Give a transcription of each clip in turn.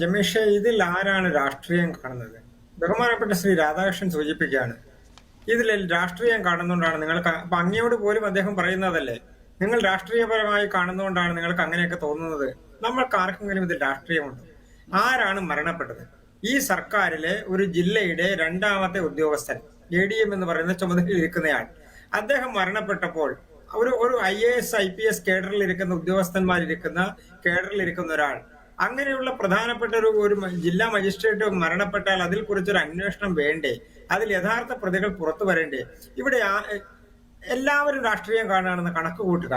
ജമീഷെ ഇതിൽ ആരാണ് രാഷ്ട്രീയം കാണുന്നത്? ബഹുമാനപ്പെട്ട ശ്രീ രാധാകൃഷ്ണൻ സൂചിപ്പിക്കുകയാണ് ഇതിൽ രാഷ്ട്രീയം കാണുന്നതുകൊണ്ടാണ് നിങ്ങൾക്ക് അപ്പൊ അങ്ങയോട് പോലും അദ്ദേഹം പറയുന്നതല്ലേ? നിങ്ങൾ രാഷ്ട്രീയപരമായി കാണുന്നതുകൊണ്ടാണ് നിങ്ങൾക്ക് അങ്ങനെയൊക്കെ തോന്നുന്നത്. നമ്മൾക്ക് ആർക്കെങ്കിലും ഇതിൽ രാഷ്ട്രീയമുണ്ട്? ആരാണ് മരണപ്പെട്ടത്? ഈ സർക്കാരിലെ ഒരു ജില്ലയുടെ രണ്ടാമത്തെ ഉദ്യോഗസ്ഥൻ എ ഡി എം എന്ന് പറയുന്ന ചുമതലയിൽ ഇരിക്കുന്നയാൾ. അദ്ദേഹം മരണപ്പെട്ടപ്പോൾ ഒരു ഒരു I A S I P S കേഡറിൽ ഇരിക്കുന്ന ഉദ്യോഗസ്ഥന്മാരിരിക്കുന്ന കേഡറിൽ ഇരിക്കുന്ന ഒരാൾ. അങ്ങനെയുള്ള പ്രധാനപ്പെട്ട ഒരു ഒരു ജില്ലാ മജിസ്ട്രേറ്റ് മരണപ്പെട്ടാൽ അതിൽ കുറിച്ചൊരു അന്വേഷണം വേണ്ടേ? അതിൽ യഥാർത്ഥ പ്രതികൾ പുറത്തു വരണ്ടേ? ഇവിടെ എല്ലാവരും രാഷ്ട്രീയം കാണുകയാണെന്ന് കണക്ക് കൂട്ടുക.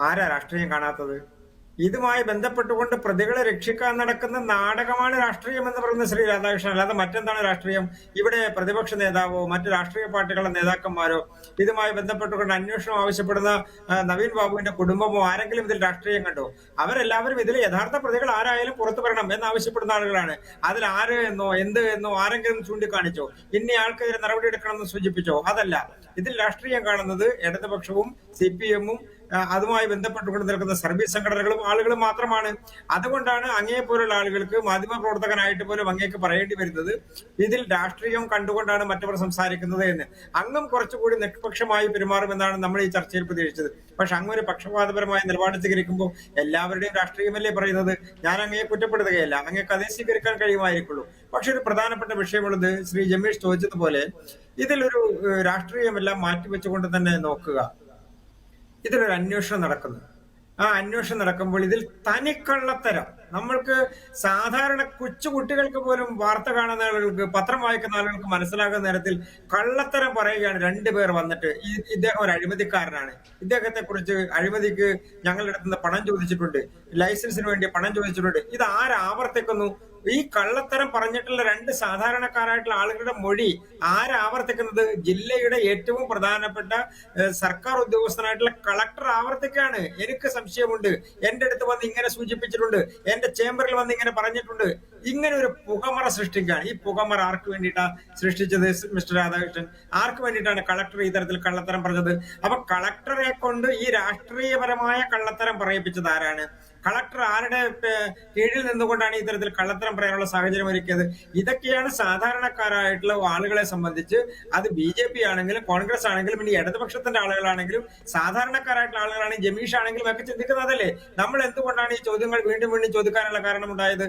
ആരാ രാഷ്ട്രീയം കാണാത്തത്? ഇതുമായി ബന്ധപ്പെട്ടുകൊണ്ട് പ്രതികളെ രക്ഷിക്കാൻ നടക്കുന്ന നാടകമാണ് രാഷ്ട്രീയം എന്ന് പറയുന്ന ശ്രീ രാധാകൃഷ്ണൻ. അല്ലാതെ മറ്റെന്താണ് രാഷ്ട്രീയം? ഇവിടെ പ്രതിപക്ഷ നേതാവോ മറ്റു രാഷ്ട്രീയ പാർട്ടികളുടെ നേതാക്കന്മാരോ ഇതുമായി ബന്ധപ്പെട്ടുകൊണ്ട് അന്വേഷണം ആവശ്യപ്പെടുന്ന നവീൻ ബാബുവിന്റെ കുടുംബമോ ആരെങ്കിലും ഇതിൽ രാഷ്ട്രീയം കണ്ടോ? അവരെല്ലാവരും ഇതിൽ യഥാർത്ഥ പ്രതികൾ ആരായാലും പുറത്തു വരണം എന്നാവശ്യപ്പെടുന്ന ആളുകളാണ്. അതിൽ ആര് എന്നോ എന്ത് എന്നോ ആരെങ്കിലും ചൂണ്ടിക്കാണിച്ചോ? ഇന്ന ആൾക്കെതിരെ നടപടി എടുക്കണമെന്ന് സൂചിപ്പിച്ചോ? അതല്ല. ഇതിൽ രാഷ്ട്രീയം കാണുന്നത് ഇടതുപക്ഷവും സി പി എമ്മും അതുമായി ബന്ധപ്പെട്ടുകൊണ്ട് നിൽക്കുന്ന സർവീസ് സംഘടനകളും ആളുകളും മാത്രമാണ്. അതുകൊണ്ടാണ് അങ്ങേ പോലുള്ള ആളുകൾക്ക് മാധ്യമ പ്രവർത്തകനായിട്ട് പോലും അങ്ങേക്ക് പറയേണ്ടി വരുന്നത്. ഇതിൽ രാഷ്ട്രീയം കണ്ടുകൊണ്ടാണ് മറ്റവർ സംസാരിക്കുന്നത് എന്ന്. അങ്ങും കുറച്ചുകൂടി നിഷ്പക്ഷമായി പെരുമാറുമെന്നാണ് നമ്മൾ ഈ ചർച്ചയിൽ പ്രതീക്ഷിച്ചത്. പക്ഷെ അങ്ങ് ഒരു പക്ഷപാതപരമായ നിലപാട് സ്വീകരിക്കുമ്പോൾ എല്ലാവരുടെയും രാഷ്ട്രീയമല്ലേ പറയുന്നത്? ഞാൻ അങ്ങയെ കുറ്റപ്പെടുത്തുകയല്ല. അങ്ങേക്ക് അതേ സ്വീകരിക്കാൻ കഴിയുമായിരിക്കുള്ളൂ. പക്ഷെ ഒരു പ്രധാനപ്പെട്ട വിഷയമുള്ളത് ശ്രീ ജമീഷ് ചോദിച്ചതുപോലെ ഇതിലൊരു രാഷ്ട്രീയമെല്ലാം മാറ്റിവെച്ചുകൊണ്ട് തന്നെ നോക്കുക. ഇതിലൊരു അന്വേഷണം നടക്കുന്നത് ആ അന്വേഷണം നടക്കുമ്പോൾ ഇതിൽ തനിക്കള്ളത്തരം. നമ്മൾക്ക് സാധാരണ കൊച്ചു കുട്ടികൾക്ക് പോലും വാർത്ത കാണുന്ന ആളുകൾക്ക് പത്രം വായിക്കുന്ന ആളുകൾക്ക് മനസ്സിലാകുന്ന നേരത്തിൽ കള്ളത്തരം പറയുകയാണ് രണ്ടുപേർ വന്നിട്ട്. ഈ ഇദ്ദേഹം ഒരു അഴിമതിക്കാരനാണ്. ഇദ്ദേഹത്തെ കുറിച്ച് അഴിമതിക്ക് ഞങ്ങളുടെ അടുത്ത് നിന്ന് പണം ചോദിച്ചിട്ടുണ്ട്. ലൈസൻസിന് വേണ്ടി പണം ചോദിച്ചിട്ടുണ്ട്. ഇത് ആരാവർത്തിക്കുന്നു? ഈ കള്ളത്തരം പറഞ്ഞിട്ടുള്ള രണ്ട് സാധാരണക്കാരായിട്ടുള്ള ആളുകളുടെ മൊഴി ആരാവർത്തിക്കുന്നത് ജില്ലയുടെ ഏറ്റവും പ്രധാനപ്പെട്ട സർക്കാർ ഉദ്യോഗസ്ഥനായിട്ടുള്ള കളക്ടർ ആവർത്തിക്കാണ്. എനിക്ക് സംശയമുണ്ട്. എന്റെ അടുത്ത് വന്ന് ഇങ്ങനെ സൂചിപ്പിച്ചിട്ടുണ്ട്. എന്റെ ചേംബറിൽ വന്ന് ഇങ്ങനെ പറഞ്ഞിട്ടുണ്ട്. ഇങ്ങനെ ഒരു പുകമറ സൃഷ്ടിക്കുകയാണ് ഈ പുകമറ ആർക്ക് വേണ്ടിയിട്ടാണ് സൃഷ്ടിച്ചത് മിസ്റ്റർ രാധാകൃഷ്ണൻ? ആർക്ക് വേണ്ടിയിട്ടാണ് കളക്ടർ ഈ തരത്തിൽ കള്ളത്തരം പറഞ്ഞത്? അപ്പൊ കളക്ടറെ കൊണ്ട് ഈ രാഷ്ട്രീയപരമായ കള്ളത്തരം പറയിപ്പിച്ചത് ആരാണ്? കളക്ടർ ആരുടെ കീഴിൽ നിന്നുകൊണ്ടാണ് ഈ തരത്തിൽ കള്ളത്തരം പറയാനുള്ള സാഹചര്യം ഒരുക്കിയത്? ഇതൊക്കെയാണ് സാധാരണക്കാരായിട്ടുള്ള ആളുകളെ സംബന്ധിച്ച് അത് ബി ജെ പി ആണെങ്കിലും കോൺഗ്രസ് ആണെങ്കിലും ഇനി ഇടതുപക്ഷത്തിന്റെ ആളുകളാണെങ്കിലും സാധാരണക്കാരായിട്ടുള്ള ആളുകളാണെങ്കിൽ ജമീഷ് ആണെങ്കിലും ഒക്കെ ചിന്തിക്കുന്നതല്ലേ നമ്മൾ എന്തുകൊണ്ടാണ് ഈ ചോദ്യങ്ങൾ വീണ്ടും വീണ്ടും ചോദിക്കാനുള്ള കാരണം ഉണ്ടായത്?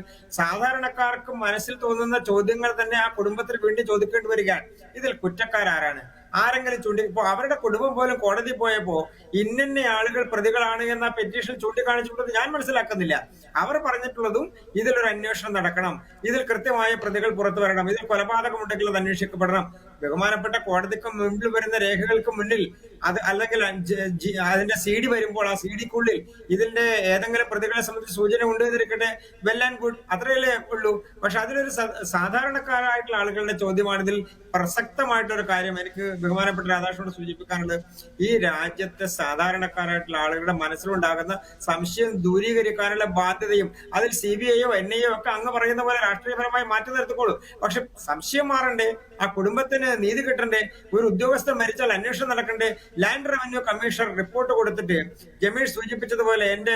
സാധാരണക്കാർക്ക് മനസ്സിൽ തോന്നുന്ന ചോദ്യങ്ങൾ തന്നെ ആ കുടുംബത്തിന് വേണ്ടി ചോദിക്കേണ്ടി വരികയാണ്. ഇതിൽ കുറ്റക്കാരാരാണ്? ആരെങ്കിലും ചൂണ്ടി ഇപ്പോ അവരുടെ കുടുംബം പോലും കോടതി പോയപ്പോ ഇന്നിന്ന ആളുകൾ പ്രതികളാണ് എന്ന പെറ്റീഷൻ ചൂണ്ടിക്കാണിച്ചിട്ടുള്ളത് ഞാൻ മനസ്സിലാക്കുന്നില്ല. അവർ പറഞ്ഞിട്ടുള്ളതും ഇതിലൊരു അന്വേഷണം നടക്കണം. ഇതിൽ കൃത്യമായ പ്രതികൾ പുറത്തു വരണം. ഇതിൽ കൊലപാതകമുണ്ടെങ്കിൽ അത് അന്വേഷിക്കപ്പെടണം. ബഹുമാനപ്പെട്ട കോടതിക്ക് മുമ്പിൽ വരുന്ന രേഖകൾക്ക് മുന്നിൽ അത് അല്ലെങ്കിൽ അതിന്റെ സി ഡി വരുമ്പോൾ ആ സി ഡിക്കുള്ളിൽ ഇതിന്റെ ഏതെങ്കിലും പ്രതികളെ സംബന്ധിച്ച് സൂചന ഉണ്ട് എന്നിരിക്കട്ടെ വെൽ ആൻഡ് ഗുഡ് അത്രയല്ലേ ഉള്ളൂ. പക്ഷെ അതിലൊരു സാധാരണക്കാരായിട്ടുള്ള ആളുകളുടെ ചോദ്യമാണ് ഇതിൽ പ്രസക്തമായിട്ടൊരു കാര്യം എനിക്ക് ബഹുമാനപ്പെട്ട രാധാകൃഷ്ണനോട് സൂചിപ്പിക്കാനുള്ളത്. ഈ രാജ്യത്തെ സാധാരണക്കാരായിട്ടുള്ള ആളുകളുടെ മനസ്സിലുണ്ടാകുന്ന സംശയം ദൂരീകരിക്കാനുള്ള ബാധ്യതയും അതിൽ സി ബി ഐയോ എൻ ഐയോ ഒക്കെ അങ്ങ് പറയുന്ന പോലെ രാഷ്ട്രീയപരമായി മാറ്റി നിർത്തിക്കോളൂ. പക്ഷെ സംശയം മാറണ്ടേ? ആ കുടുംബത്തിന് നീതി കിട്ടണ്ടേ? ഒരു ഉദ്യോഗസ്ഥൻ മരിച്ചാൽ അന്വേഷണം നടക്കണ്ടേ? ലാൻഡ് റവന്യൂ കമ്മീഷണർ റിപ്പോർട്ട് കൊടുത്തിട്ട് ജമീഷ് സൂചിപ്പിച്ചതുപോലെ എന്റെ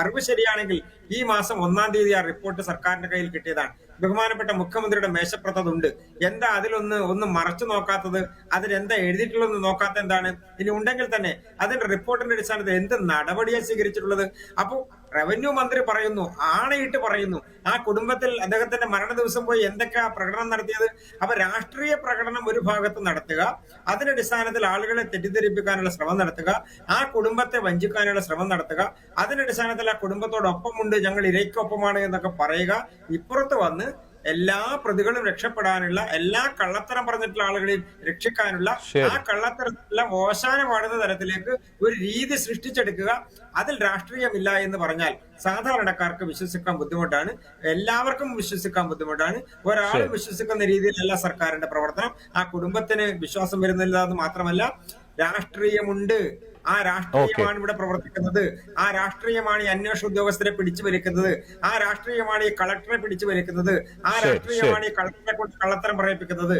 അറിവ് ശരിയാണെങ്കിൽ ഈ മാസം ഒന്നാം തീയതി ആ റിപ്പോർട്ട് സർക്കാരിന്റെ കയ്യിൽ കിട്ടിയതാണ്. ബഹുമാനപ്പെട്ട മുഖ്യമന്ത്രിയുടെ മേശപ്പുറത്തതുണ്ട് എന്താ അതിലൊന്ന് ഒന്ന് മറച്ചു നോക്കാത്തത്? അതിലെന്താ എഴുതിയിട്ടുള്ളതെന്ന് നോക്കാത്ത എന്താണ് ഇനി ഉണ്ടെങ്കിൽ തന്നെ അതിന്റെ റിപ്പോർട്ടിന്റെ അടിസ്ഥാനത്തിൽ എന്ത് നടപടിയാണ് സ്വീകരിച്ചിട്ടുള്ളത്? അപ്പോ റവന്യൂ മന്ത്രി പറയുന്നു ആണയിട്ട് പറയുന്നു ആ കുടുംബത്തിൽ അദ്ദേഹത്തിന്റെ മരണ ദിവസം പോയി എന്തൊക്കെ പ്രകടനം നടത്തിയത്? അപ്പൊ രാഷ്ട്രീയ പ്രകടനം ഒരു ഭാഗത്ത് നടത്തുക അതിന്റെ അടിസ്ഥാനത്തിൽ ആളുകളെ തെറ്റിദ്ധരിപ്പിക്കാനുള്ള ശ്രമം നടത്തുക ആ കുടുംബത്തെ വഞ്ചിക്കാനുള്ള ശ്രമം നടത്തുക അതിന്റെ അടിസ്ഥാനത്തിൽ ആ കുടുംബത്തോടൊപ്പമുണ്ട് ഞങ്ങൾ ഇരയ്ക്കൊപ്പമാണ് എന്നൊക്കെ പറയുക ഇപ്പുറത്ത് വന്ന് എല്ലാ പ്രതികളും രക്ഷപ്പെടാനുള്ള എല്ലാ കള്ളത്തരം പറഞ്ഞിട്ടുള്ള ആളുകളെയും രക്ഷിക്കാനുള്ള. ആ കള്ളത്തരത്തിലെല്ലാം ഓശാനമാടുന്ന തരത്തിലേക്ക് ഒരു രീതി സൃഷ്ടിച്ചെടുക്കുക അതിൽ രാഷ്ട്രീയമില്ല എന്ന് പറഞ്ഞാൽ സാധാരണക്കാർക്ക് വിശ്വസിക്കാൻ ബുദ്ധിമുട്ടാണ് എല്ലാവർക്കും വിശ്വസിക്കാൻ ബുദ്ധിമുട്ടാണ് ഒരാളും വിശ്വസിക്കുന്ന രീതിയിലല്ല സർക്കാരിന്റെ പ്രവർത്തനം ആ കുടുംബത്തിന് വിശ്വാസം വരുന്നില്ല എന്ന് മാത്രമല്ല രാഷ്ട്രീയമുണ്ട്. ആ രാഷ്ട്രീയമാണ് ഇവിടെ പ്രവർത്തിക്കുന്നത്. ആ രാഷ്ട്രീയമാണ് ഈ അന്വേഷണ ഉദ്യോഗസ്ഥരെ പിടിച്ചു വലിക്കുന്നത്. ആ രാഷ്ട്രീയമാണ് ഈ കളക്ടറെ പിടിച്ചു വലിക്കുന്നത്. ആ രാഷ്ട്രീയമാണ് ഈ കളക്ടറെ കൊണ്ട് കള്ളത്തരം പറയിപ്പിക്കുന്നത്.